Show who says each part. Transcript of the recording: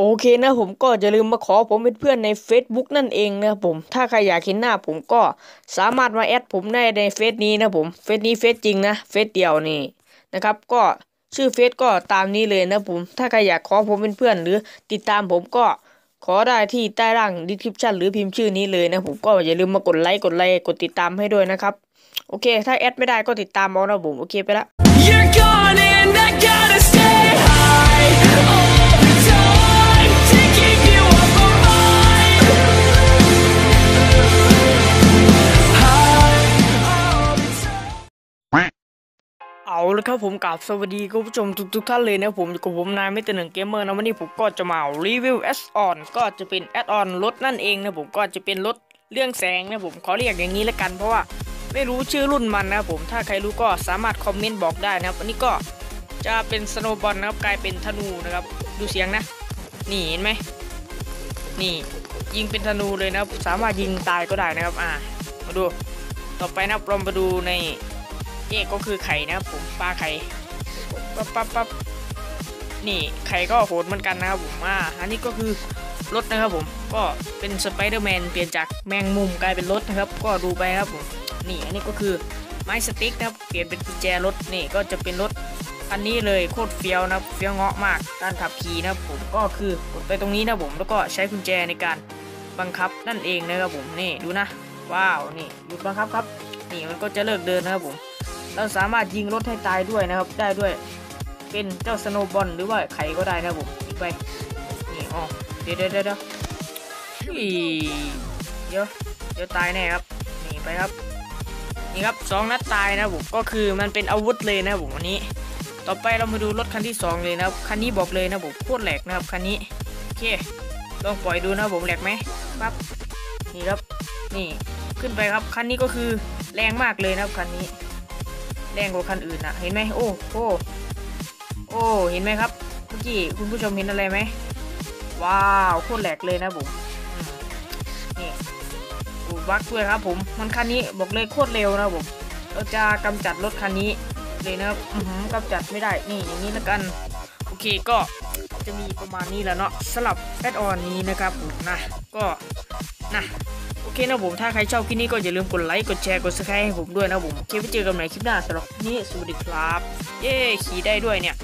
Speaker 1: โอเคนะผมก็อย่าลืมมาขอผมเป็นเพื่อนใน Facebook นั่นเองนะผมถ้าใครอยากเห็นหน้าผมก็สามารถมาแอดผมได้ในเฟซนี้นะผมเฟซนี้เฟซจริงนะเฟซเดียวนี่นะครับก็ชื่อเฟซก็ตามนี้เลยนะผมถ้าใครอยากขอผมเป็นเพื่อนหรือติดตามผมก็ขอได้ที่ใต้ล่างดีคริปชันหรือพิมพ์ชื่อนี้เลยนะผมก็อย่าลืมมากดไลค์กดไลค์กดติดตามให้ด้วยนะครับโอเค ถ้าแอดไม่ได้ก็ติดตามเอานะผมโอเคไปละ เอาละครับผมกับสวัสดีคุณผู้ชมทุกทุกๆท่านเลยนะผมอยู่กับผมนายไม่ตหนึ่งเกมเมอร์นะวันนี้ผมก็จะมารีวิวแอดออนก็จะเป็นแอดออนรถนั่นเองนะผมก็จะเป็นรถเรื่องแสงนะผมขอเรียกอย่างนี้ละกันเพราะว่าไม่รู้ชื่อรุ่นมันนะผมถ้าใครรู้ก็สามารถคอมเมนต์บอกได้นะครับอันนี้ก็จะเป็นสโนว์บอลนะครับกลายเป็นธนูนะครับดูเสียงนะ นี่เห็นไหมนี่ยิงเป็นธนูเลยนะสามารถยิงตายก็ได้นะครับอ่ามาดูต่อไปนะครับเรามาดูใน เอกก็คือไข่นะครับผมปลาไข่ปั๊บปั๊บปั๊บนี่ไข่ก็โหดเหมือนกันนะครับผมอ่าอันนี้ก็คือรถนะครับผมก็เป็นสไปเดอร์แมนเปลี่ยนจากแมงมุมกลายเป็นรถนะครับ ก็ดูไปครับผมนี่อันนี้ก็คือไม้สติ๊กนะครับเปลี่ยนเป็นกุญแจรถนี่ก็จะเป็นรถอันนี้เลยโคตรเฟี้ยวนะครับเฟี้ยวเงาะมากการขับขี่นะครับผมก็คือกดไปตรงนี้นะผมแล้วก็ใช้กุญแจในการบังคับนั่นเองนะครับผมนี่ดูนะว้าวนี่หยุดบังคับครับ นี่มันก็จะเลิกเดินนะครับผม เราสามารถยิงรถให้ตายด้วยนะครับ ได้ด้วย เป็นเจ้าสโนว์บอลหรือว่าไข่ก็ได้นะผมอีกไปนี่อ๋อเดี๋ยวเดี๋ยวเดี๋ยวเดี๋ยวอีเดี๋ยวตายแน่ครับนี่ไปครับนี่ครับสองนัดตายนะผมก็คือมันเป็นอาวุธเลยนะผมอันนี้ ต่อไปเรามาดูรถคันที่สองเลยนะครับคันนี้บอกเลยนะผมโคตรแหลกนะครับคันนี้โอเคลองปล่อยดูนะผมแหลกไหมปั๊บนี่ครับนี่ขึ้นไปครับคันนี้ก็คือแรงมากเลยนะครับคันนี้ แรงกว่าคันอื่นนะเห็นไหมโอ้โอ้โอ้เห็นไหมครับเมื่อกี้คุณผู้ชมเห็นอะไรไหมว้าวโคตรแหลกเลยนะผมนี่อูบักด้วยครับผมมันคันนี้บอกเลยโคตรเร็วนะผมเราจะกำจัดรถคันนี้เลยนะครับอือหือกำจัดไม่ได้นี่อย่างนี้แล้วกันโอเคก็จะมีประมาณนี้แหล้วเนาะสลับแอดออนนี้นะครับผมนะก็นะ โอเคนะผมถ้าใครชอบคลิปนี้ก็อย่าลืมกดไลค์กดแชร์กดซับสไครต์ให้ผมด้วยนะผมโอเคไปเจอกันใหม่คลิปหน้าสำหรับนี้สวัสดีครับ เย้ขี่ได้ด้วยเนี่ย